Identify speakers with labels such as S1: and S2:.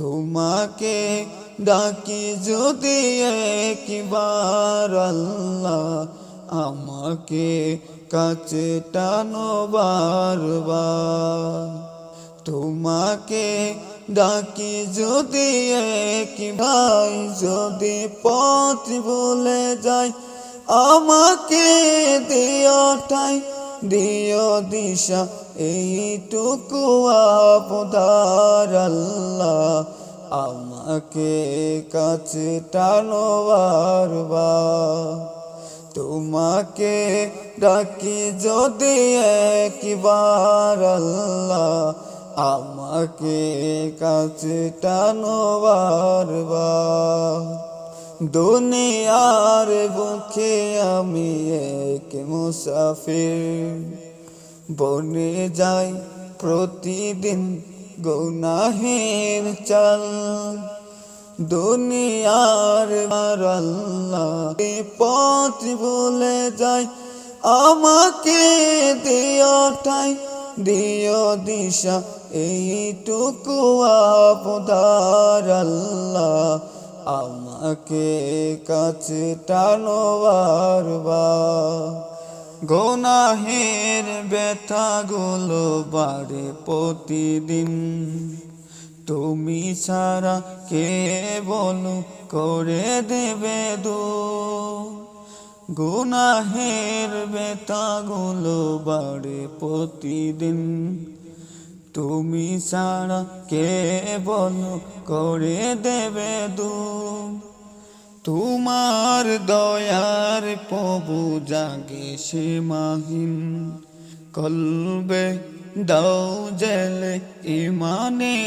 S1: তোমাকে ডাকি যদি একবার আল্লাহ আমাকে কাছে টানো বারবার। তোমাকে ডাকি যদি একবার, যদি পথ ভুলে যায় আমাকে দিও ঠাই দিও দিশা, এইটুকু আপদার আল্লাহ। আমাকে কাছে টানো বারবার। তোমাকে ডাকি যদি একবার আল্লাহ। আমাকে কাছে টানো বারবার। দুনিয়ার বুকে আমি এক মুসাফির। বনে যাই প্রতিদিন গৌনাহের চাল। দুনিয়ার আল্লাহ পথ ভুলে যাই, আমাকে দিও ঠাই, দিও দিশা, এইটুকু আপদার আল্লাহ। আমাকে কাছে টানো বারবার। গোনাহের ব্যথাগুলো বাড়ে প্রতিদিন। তুমি ছাড়া কে বলো করে দেবে দো গুনাহের বেতাগুলো বাড়ে প্রতিদিন। তুমি ছাড়া কে বলো করে দেবে দু তোমার দয়ার প্রভু জাগে সে মাহিন কলবে দাও জেলে ইমানে